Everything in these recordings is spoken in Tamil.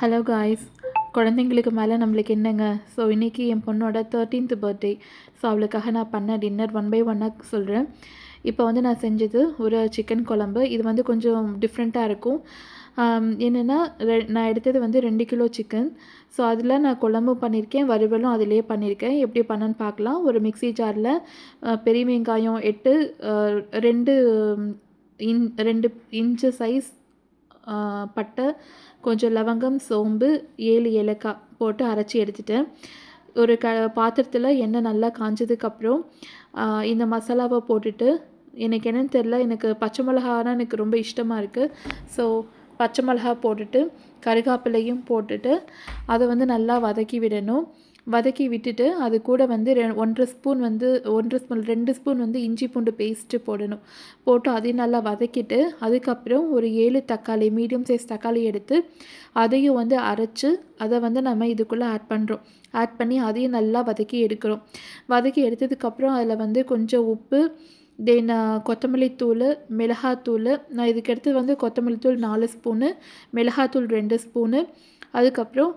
ஹலோ காய்ஸ் குழந்தைங்களுக்கு மேலே நம்மளுக்கு என்னங்க? ஸோ இன்றைக்கி என் பொண்ணோட தேர்ட்டீன்த் பர்த்டே ஸோ அவளுக்காக நான் பண்ண டின்னர் ஒன் பை ஒன்னாக சொல்கிறேன் இப்போ வந்து நான் செஞ்சது ஒரு சிக்கன் குழம்பு. இது வந்து கொஞ்சம் டிஃப்ரெண்ட்டாக இருக்கும். என்னென்னா ரெ நான் எடுத்தது வந்து ரெண்டு கிலோ சிக்கன் ஸோ அதில் நான் குழம்பும் பண்ணியிருக்கேன் வறுவலும் அதிலே பண்ணியிருக்கேன் எப்படி பண்ணேன்னு பார்க்கலாம். ஒரு மிக்ஸி ஜாரில் பெரிய வெங்காயம் எட்டு ரெண்டு இன் ரெண்டு இன்ச்சு சைஸ் பட்டை கொஞ்சம் லவங்கம் சோம்பு ஏழு ஏலக்காய் போட்டு அரைச்சி எடுத்துட்டேன். ஒரு க பாத்திரத்தில் எண்ணெய் நல்லா காஞ்சதுக்கப்புறம் இந்த மசாலாவை போட்டுட்டு எனக்கு என்னென்னு தெரில எனக்கு பச்சை மிளகானா எனக்கு ரொம்ப இஷ்டமாக இருக்குது ஸோ பச்சை மிளகா போட்டுட்டு கருகாப்பிலையும் போட்டுட்டு அதை வந்து நல்லா வதக்கி விடணும். வதக்கி விட்டுட்டு அது கூட வந்து ரெ ஒன்றரை ஸ்பூன் வந்து ஒன்றரை ஸ்பூன் ரெண்டு ஸ்பூன் வந்து இஞ்சி பூண்டு பேஸ்ட்டு போடணும். போட்டு அதையும் நல்லா வதக்கிட்டு அதுக்கப்புறம் ஒரு ஏழு தக்காளி மீடியம் சைஸ் தக்காளி எடுத்து அதையும் வந்து அரைச்சி அதை வந்து நம்ம இதுக்குள்ளே ஆட் பண்ணுறோம் ஆட் பண்ணி அதையும் நல்லா வதக்கி எடுக்கிறோம். வதக்கி எடுத்ததுக்கப்புறம் அதில் வந்து கொஞ்சம் உப்பு தென் கொத்தமல்லி தூள் மிளகாத்தூள் நான் இதுக்கு எடுத்து வந்து கொத்தமல்லி தூள் நாலு ஸ்பூனு மிளகாத்தூள் ரெண்டு ஸ்பூனு அதுக்கப்புறம்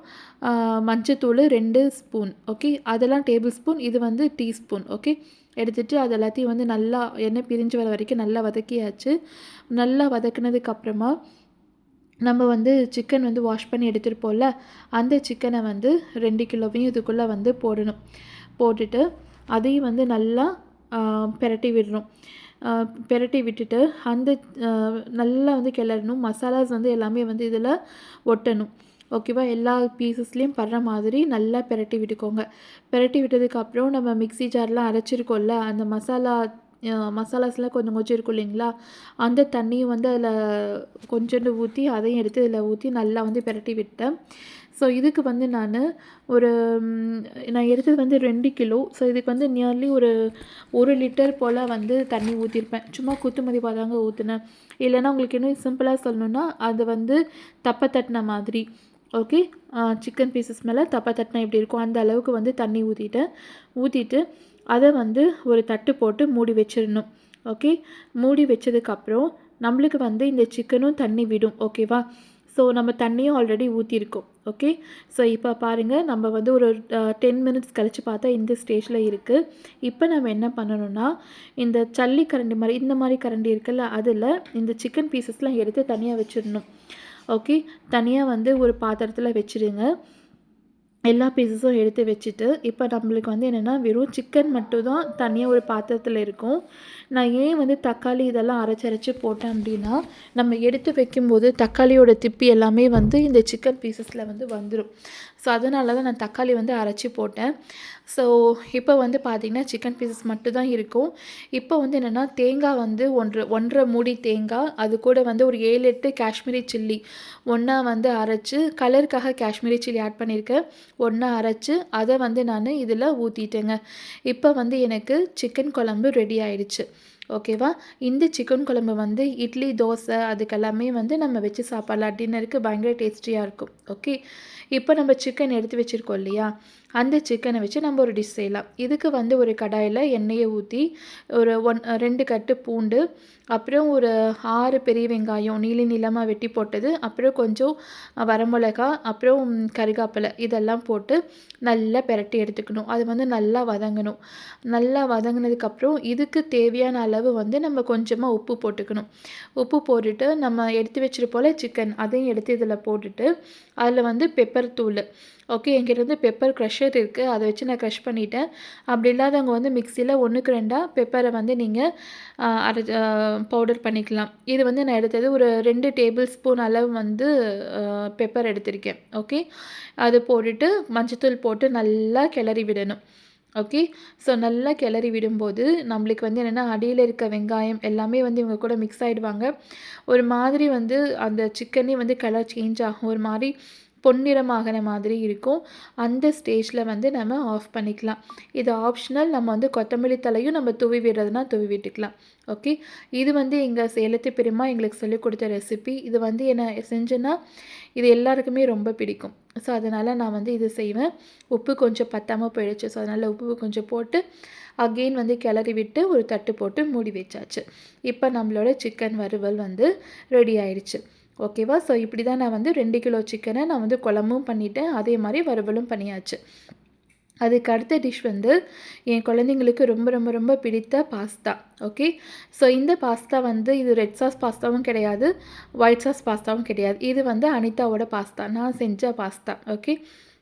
மஞ்சத்தூள் ரெண்டு ஸ்பூன் ஓகே? அதெல்லாம் டேபிள் ஸ்பூன் இது வந்து டீஸ்பூன் ஓகே? எடுத்துகிட்டு அது எல்லாத்தையும் வந்து நல்லா எண்ணெய் பிரிஞ்சு வர வரைக்கும் நல்லா வதக்கியாச்சு. நல்லா வதக்குனதுக்கப்புறமா நம்ம வந்து சிக்கன் வந்து வாஷ் பண்ணி எடுத்துருப்போம்ல அந்த சிக்கனை வந்து ரெண்டு கிலோவையும் இதுக்குள்ளே வந்து போடணும். போட்டுட்டு அதையும் வந்து நல்லா பெரட்டி விடணும். பெரட்டி விட்டுட்டு அந்த நல்லா வந்து கிளறணும். மசாலாஸ் வந்து எல்லாமே வந்து இதில் ஒட்டணும். ஓகேவா? எல்லா பீசஸ்லேயும் படுற மாதிரி நல்லா பெரட்டி விட்டுக்கோங்க. பெரட்டி விட்டதுக்கப்புறம் நம்ம மிக்ஸி ஜார்லாம் அரைச்சிருக்கோம்ல அந்த மசாலா மசாலாஸ்லாம் கொஞ்சம் கொஞ்சம் இருக்கும் இல்லைங்களா? அந்த தண்ணியும் வந்து அதில் கொஞ்சோண்டு ஊற்றி அதையும் எடுத்து இதில் ஊற்றி நல்லா வந்து பெரட்டி விட்டேன். ஸோ இதுக்கு வந்து நான் ஒரு நான் எடுத்தது வந்து ரெண்டு கிலோ. ஸோ இதுக்கு வந்து நியர்லி ஒரு ஒரு லிட்டர் போல் வந்து தண்ணி ஊற்றிருப்பேன் சும்மா குத்துமதி தாங்க ஊற்றினேன் இல்லைன்னா உங்களுக்கு இன்னும் சிம்பிளாக சொல்லணுன்னா அது வந்து தப்பை தட்டின மாதிரி. ஓகே. சிக்கன் பீசஸ் மேலே தப்பா தட்டினா எப்படி இருக்கும்? அந்த அளவுக்கு வந்து தண்ணி ஊற்றிட்டேன் ஊற்றிட்டு அதை வந்து ஒரு தட்டு போட்டு மூடி வச்சிடணும். ஓகே? மூடி வச்சதுக்கப்புறம் நம்மளுக்கு வந்து இந்த சிக்கனும் தண்ணி விடும். ஓகேவா ஸோ நம்ம தண்ணியும் ஆல்ரெடி ஊற்றிருக்கோம் ஓகே? ஸோ இப்போ பாருங்கள் நம்ம வந்து ஒரு டென் மினிட்ஸ் கழித்து பார்த்தா இந்த ஸ்டேஜில் இருக்குது இப்போ நம்ம என்ன பண்ணணும்னா இந்த சல்லி கரண்டி மாதிரி இந்த மாதிரி கரண்டி இருக்குல்ல அதில் இந்த சிக்கன் பீசஸ்லாம் எடுத்து தனியாக வச்சிடணும். ஓகே? தனியாக வந்து ஒரு பாத்திரத்தில் வச்சுருங்க எல்லா பீசஸும் எடுத்து வச்சுட்டு இப்போ நம்மளுக்கு வந்து என்னென்னா வெறும் சிக்கன் மட்டும் தான் தனியாக ஒரு பாத்திரத்தில் இருக்கும். நான் ஏன் வந்து தக்காளி இதெல்லாம் அரைச்சி அரைச்சி போட்டேன் அப்படின்னா நம்ம எடுத்து வைக்கும்போது தக்காளியோட திப்பி எல்லாமே வந்து இந்த சிக்கன் பீசஸில் வந்து வந்துடும் ஸோ அதனால தான் நான் தக்காளி வந்து அரைச்சி போட்டேன். ஸோ இப்போ வந்து பார்த்திங்கன்னா சிக்கன் பீசஸ் மட்டும் தான் இருக்கும். இப்போ வந்து என்னென்னா தேங்காய் வந்து ஒன்று ஒன்றரை மூடி தேங்காய் அது கூட வந்து ஒரு ஏழு எட்டு காஷ்மீரி சில்லி ஒன்றா வந்து அரைச்சி கலருக்காக காஷ்மீரி சில்லி ஆட் பண்ணியிருக்கேன். ஒன்றா அரைச்சி அதை வந்து நான் இதில் ஊற்றிட்டேங்க இப்போ வந்து எனக்கு சிக்கன் குழம்பு ரெடி ஆயிடுச்சு. ஓகேவா? இந்த சிக்கன் குழம்பு வந்து இட்லி தோசை அதுக்கெல்லாமே வந்து நம்ம வச்சு சாப்பிட்லாம். டின்னருக்கு பயங்கர டேஸ்டியாக இருக்கும். ஓகே இப்போ நம்ம சிக்கன் எடுத்து வச்சுருக்கோம் இல்லையா? அந்த சிக்கனை வச்சு நம்ம ஒரு டிஷ் செய்யலாம். இதுக்கு வந்து ஒரு கடாயில் எண்ணெயை ஊற்றி ஒரு ஒன் ரெண்டு கட்டு பூண்டு அப்புறம் ஒரு ஆறு பெரிய வெங்காயம் நீளி நீளமாக வெட்டி போட்டது அப்புறம் கொஞ்சம் வரமிளகா அப்புறம் கருகாப்பிலை இதெல்லாம் போட்டு நல்லா பெரட்டி எடுத்துக்கணும். அது வந்து நல்லா வதங்கணும். நல்லா வதங்கினதுக்கப்புறம் இதுக்கு தேவையான அளவு வந்து நம்ம கொஞ்சமாக உப்பு போட்டுக்கணும். உப்பு போட்டுட்டு நம்ம எடுத்து வச்சிருப்போல சிக்கன் அதையும் எடுத்து இதில் போட்டுட்டு அதில் வந்து பெப்பர் தூள். ஓகே என்கிட்ட வந்து பெப்பர் க்ரஷர் இருக்குது அதை வச்சு நான் க்ரஷ் பண்ணிட்டேன். அப்படி இல்லாதவங்க வந்து மிக்சியில் ஒன்றுக்கு ரெண்டாக பெப்பரை வந்து நீங்கள் அரை பவுடர் பண்ணிக்கலாம். இது வந்து நான் எடுத்தது ஒரு ரெண்டு டேபிள் ஸ்பூன் அளவு வந்து பெப்பர் எடுத்திருக்கேன். ஓகே அது போட்டுட்டு மஞ்சத்தூள் போட்டு நல்லா கிளறி விடணும். ஓகே ஸோ நல்லா கிளறி விடும்போது நம்மளுக்கு வந்து என்னென்னா அடியில் இருக்க வெங்காயம் எல்லாமே வந்து இவங்க கூட மிக்ஸ் ஆகிடுவாங்க ஒரு மாதிரி வந்து அந்த சிக்கனே வந்து கலர் சேஞ்ச் ஆகும். ஒரு மாதிரி பொன்னிறமாகிற மாதிரி இருக்கும். அந்த ஸ்டேஜில் வந்து நம்ம ஆஃப் பண்ணிக்கலாம். இது ஆப்ஷனல் நம்ம வந்து கொத்தமல்லி தலையும் நம்ம துவி விடுறதுனா துவி விட்டுக்கலாம். ஓகே இது வந்து எங்கள் சேலத்து பெருமா எங்களுக்கு சொல்லிக் கொடுத்த ரெசிபி இது வந்து என்ன செஞ்சேன்னா இது எல்லாருக்குமே ரொம்ப பிடிக்கும். ஸோ அதனால் நான் வந்து இது செய்வேன். உப்பு கொஞ்சம் பத்தாமல் போயிடுச்சு. ஸோ அதனால் உப்பு கொஞ்சம் போட்டு அகெயின் வந்து கிளறி விட்டு ஒரு தட்டு போட்டு மூடி வச்சாச்சு. இப்போ நம்மளோட சிக்கன் வறுவல் வந்து ரெடி ஆயிடுச்சு ஓகேவா? ஸோ இப்படி தான் நான் வந்து ரெண்டு கிலோ சிக்கனை நான் வந்து குழம்பும் பண்ணிட்டேன். அதே மாதிரி வறுவலும் பண்ணியாச்சு. அதுக்கு அடுத்த டிஷ் வந்து என் குழந்தைங்களுக்கு ரொம்ப ரொம்ப ரொம்ப பிடித்த பாஸ்தா ஓகே ஸோ இந்த பாஸ்தா வந்து இது ரெட் சாஸ் பாஸ்தாவும் கிடையாது ஒயிட் சாஸ் பாஸ்தாவும் கிடையாது. இது வந்து அனிதாவோட பாஸ்தா நான் செஞ்ச பாஸ்தா ஓகே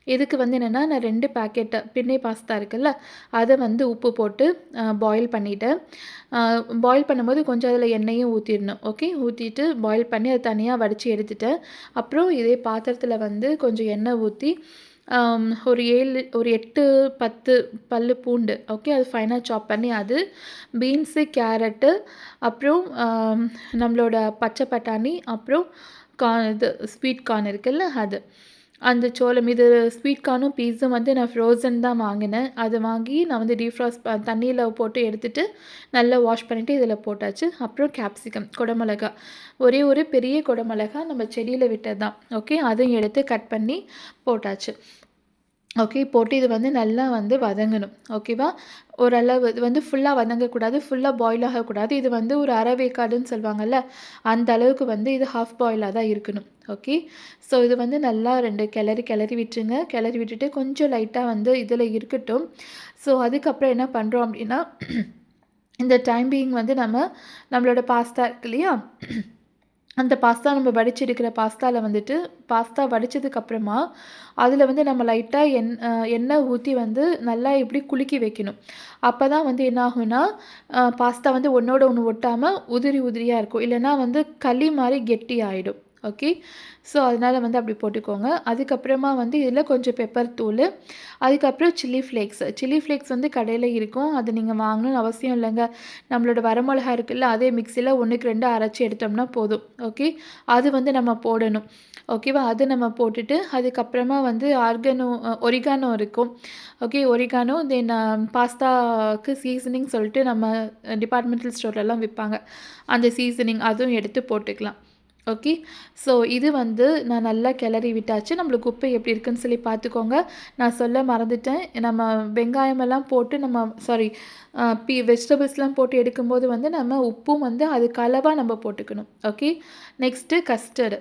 இதுக்கு வந்து என்னென்னா நான் ரெண்டு பேக்கெட்டு பின்னே பாஸ்தா இருக்குல்ல அதை வந்து உப்பு போட்டு பாயில் பண்ணிவிட்டேன் பாயில் பண்ணும்போது கொஞ்சம் அதில் எண்ணெயும் ஊற்றிடணும் ஓகே ஊற்றிட்டு பாயில் பண்ணி அதை தனியாக வடித்து எடுத்துட்டேன். அப்புறம் இதே பாத்திரத்தில் வந்து கொஞ்சம் எண்ணெய் ஊற்றி ஒரு ஏழு ஒரு எட்டு பத்து பல் பூண்டு ஓகே அது ஃபைனாக சாப் பண்ணி அது பீன்ஸு கேரட்டு அப்புறம் நம்மளோட பச்சை பட்டாணி அப்புறம் கார்ன் இது ஸ்வீட் கார்ன் இருக்குல்ல அது. அந்த சோளம் இது ஸ்வீட் கார்னும் பீஸும் வந்து நான் ஃப்ரோசன் தான் வாங்கினேன். அது வாங்கி நான் வந்து டீஃப்ராஸ் தண்ணியில் போட்டு எடுத்துகிட்டு நல்லா வாஷ் பண்ணிவிட்டு இதில் போட்டாச்சு. அப்புறம் கேப்சிகம் குடமிளகா. ஒரே ஒரு பெரிய குடமிளகா நம்ம செடியில் விட்டது தான் ஓகே அதையும் எடுத்து கட் பண்ணி போட்டாச்சு. ஓகே போட்டு இது வந்து நல்லா வந்து வதங்கணும். ஓகேவா ஓரளவு இது வந்து ஃபுல்லாக வதங்கக்கூடாது ஃபுல்லாக பாயில் ஆகக்கூடாது. இது வந்து ஒரு அரை வேக்காடுன்னு சொல்லுவாங்கள்ல அந்த அளவுக்கு வந்து இது ஹாஃப் பாயிலாக தான் இருக்கணும். ஓகே ஸோ இது வந்து நல்லா ரெண்டு கிளறி கிளறி விட்டுருங்க. கிளறி விட்டுட்டு கொஞ்சம் லைட்டாக வந்து இதில் இருக்கட்டும். ஸோ அதுக்கப்புறம் என்ன பண்ணுறோம் அப்படின்னா இந்த டைம் பீயிங் வந்து நம்ம நம்மளோட பாஸ்தா இருக்கு இல்லையா? அந்த பாஸ்தா நம்ம வடிச்சிருக்கிற பாஸ்தாவில் வந்துட்டு பாஸ்தா வடித்ததுக்கப்புறமா அதில் வந்து நம்ம லைட்டாக எண் எண்ணெய் ஊற்றி வந்து நல்லா இப்படி குலுக்கி வைக்கணும். அப்போ தான் வந்து என்ன ஆகும்னா பாஸ்தா வந்து ஒன்றோட ஒன்று ஒட்டாமல் உதிரி உதிரியாக இருக்கும். இல்லைன்னா வந்து களி மாதிரி கெட்டி ஆகிடும் ஓகே ஸோ அதனால் வந்து அப்படி போட்டுக்கோங்க. அதுக்கப்புறமா வந்து இதில் கொஞ்சம் பெப்பர் தூள் அதுக்கப்புறம் சில்லி ஃப்ளேக்ஸ் சில்லி ஃப்ளேக்ஸ் வந்து கடையில் இருக்கும். அது நீங்கள் வாங்கணும்னு அவசியம் இல்லைங்க. நம்மளோட வரமிளகா இருக்குல்ல அதே மிக்சியில் ஒன்றுக்கு ரெண்டு அரைச்சி எடுத்தோம்னா போதும். ஓகே அது வந்து நம்ம போடணும். ஓகேவா அது நம்ம போட்டுட்டு அதுக்கப்புறமா வந்து ஆர்கனோ ஒரிகானோ இருக்கும். ஓகே ஒரிகானோ தென் பாஸ்தாவுக்கு சீசனிங் சொல்லிட்டு நம்ம டிபார்ட்மெண்டல் ஸ்டோர்லலாம் விற்பாங்க. அந்த சீசனிங் அதுவும் எடுத்து போட்டுக்கலாம். ஓகே ஸோ இது வந்து நான் நல்லா கிளறி விட்டாச்சு. நம்மளுக்கு உப்பு எப்படி இருக்குன்னு சொல்லி பார்த்துக்கோங்க. நான் சொல்ல மறந்துட்டேன். நம்ம வெங்காயமெல்லாம் போட்டு நம்ம சாரி பி வெஜிடபிள்ஸ்லாம் போட்டு எடுக்கும்போது வந்து நம்ம உப்பும் வந்து அதுக்கு அளவாக நம்ம போட்டுக்கணும். ஓகே நெக்ஸ்ட்டு கஸ்டர்டு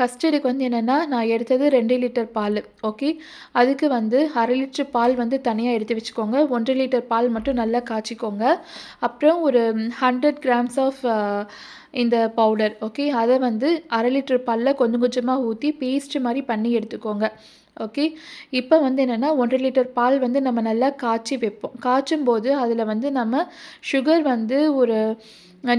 கஸ்டர்டுக்கு வந்து என்னென்னா நான் எடுத்தது ரெண்டு லிட்டர் பால். ஓகே அதுக்கு வந்து அரை லிட்டர் பால் வந்து தனியாக எடுத்து வச்சுக்கோங்க. ஒன்றரை லிட்டர் பால் மட்டும் நல்லா காய்ச்சிக்கோங்க. அப்புறம் ஒரு ஹண்ட்ரட் கிராம்ஸ் ஆஃப் இந்த பவுடர் ஓகே அதை வந்து அரை லிட்டர் பல்ல கொஞ்சம் கொஞ்சமாக ஊற்றி பேஸ்ட் மாதிரி பண்ணி எடுத்துக்கோங்க ஓகே இப்போ வந்து என்னென்னா ஒன்றரை லிட்டர் பால் வந்து நம்ம நல்லா காய்ச்சி வைப்போம். காய்ச்சும் போது அதில் வந்து நம்ம சுகர் வந்து ஒரு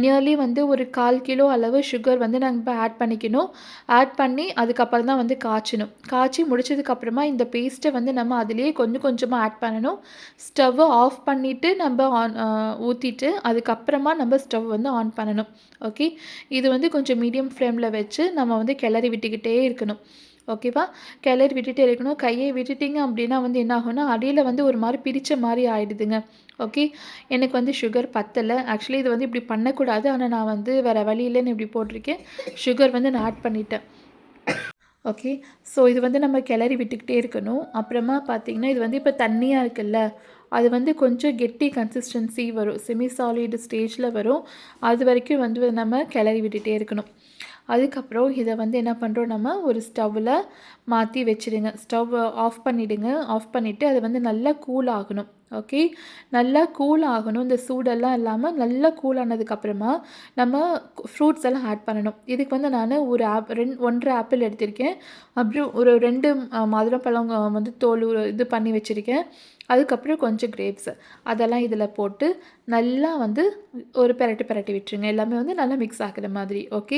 நியர்லி வந்து ஒரு கால் கிலோ அளவு சுகர் வந்து நாங்கள் இப்போ ஆட் பண்ணிக்கணும். ஆட் பண்ணி அதுக்கப்புறம் தான் வந்து காய்ச்சணும். காய்ச்சி முடிச்சதுக்கப்புறமா இந்த பேஸ்ட்டை வந்து நம்ம அதிலேயே கொஞ்சம் கொஞ்சமாக ஆட் பண்ணணும். ஸ்டவ்வை ஆஃப் பண்ணிவிட்டு நம்ம ஆன் ஊற்றிட்டு அதுக்கப்புறமா நம்ம ஸ்டவ் வந்து ஆன் பண்ணணும். ஓகே இது வந்து கொஞ்சம் மீடியம் ஃப்ளேமில் வச்சு நம்ம வந்து கிளறி விட்டுக்கிட்டே இருக்கணும். ஓகேவா கிளறி விட்டுட்டே இருக்கணும். கையை விட்டுட்டிங்க அப்படின்னா வந்து என்ன ஆகும்னா அடியில் வந்து ஒரு மாதிரி பிரித்த மாதிரி ஆகிடுதுங்க ஓகே எனக்கு வந்து சுகர் பத்தலை. ஆக்சுவலி இது வந்து இப்படி பண்ணக்கூடாது. ஆனால் நான் வந்து வேறு வழி இல்லைன்னு இப்படி போட்டிருக்கேன். சுகர் வந்து நான் ஆட் பண்ணிட்டேன். ஓகே ஸோ இது வந்து நம்ம கிளறி விட்டுக்கிட்டே இருக்கணும். அப்புறமா பார்த்திங்கன்னா இது வந்து இப்போ தண்ணியாக இருக்குல்ல? அது வந்து கொஞ்சம் கெட்டி கன்சிஸ்டன்சி வரும். செமி சாலிட் ஸ்டேஜில் வரும். அது வரைக்கும் வந்து நம்ம கிளறி விட்டுகிட்டே இருக்கணும். அதுக்கப்புறம் இதை வந்து என்ன பண்ணுறோம் நம்ம ஒரு ஸ்டவ்வில் மாற்றி வச்சுடுங்க. ஸ்டவ் ஆஃப் பண்ணிவிடுங்க ஆஃப் பண்ணிவிட்டு அது வந்து நல்லா கூல் ஆகணும். ஓகே நல்லா கூல் ஆகணும். இந்த சூடெல்லாம் இல்லாமல் நல்லா கூல் ஆனதுக்கப்புறமா நம்ம ஃப்ரூட்ஸ் எல்லாம் ஆட் பண்ணணும். இதுக்கு வந்து நான் ஒரு ஆப் ரெண்டு ஒன்றரை ஆப்பிள் எடுத்திருக்கேன். அப்புறம் ஒரு ரெண்டு மாதுளம்பழம் வந்து தோல் இது பண்ணி வச்சுருக்கேன். அதுக்கப்புறம் கொஞ்சம் கிரேப்ஸ் அதெல்லாம் இதில் போட்டு நல்லா வந்து ஒரு பெரட்டி பெரட்டி விட்டுருங்க. எல்லாமே வந்து நல்லா மிக்ஸ் ஆகிற மாதிரி. ஓகே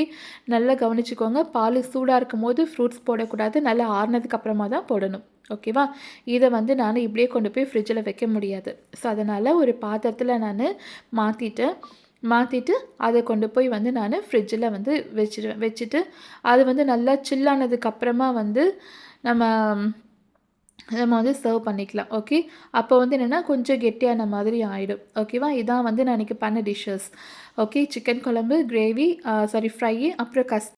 நல்லா கவனிச்சுக்கோங்க. பால் சூடாக இருக்கும் போது ஃப்ரூட்ஸ் போடக்கூடாது. நல்லா ஆறுனதுக்கு அப்புறமா தான் போடணும். ஓகேவா? இதை வந்து நான் இப்படியே கொண்டு போய் ஃப்ரிட்ஜில் வைக்க முடியாது. ஸோ அதனால் ஒரு பாத்திரத்தில் நான் மாற்றிட்டு மாற்றிட்டு அதை கொண்டு போய் வந்து நான் ஃப்ரிட்ஜில் வந்து வச்சுருவேன் வச்சுட்டு அது வந்து நல்லா சில்லானதுக்கப்புறமா வந்து நம்ம நம்ம வந்து சர்வ் பண்ணிக்கலாம். ஓகே அப்போ வந்து என்னென்னா கொஞ்சம் கெட்டியான மாதிரி ஆகிடும் ஓகேவா? இதான் வந்து நான் இன்றைக்கி பண்ண டிஷ்ஷஸ் ஓகே சிக்கன் குழம்பு கிரேவி சாரி ஃப்ரை அப்புறம் கஸ்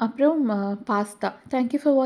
அப்புறம் பாஸ்தா தேங்க்யூ ஃபார் வாட்ச்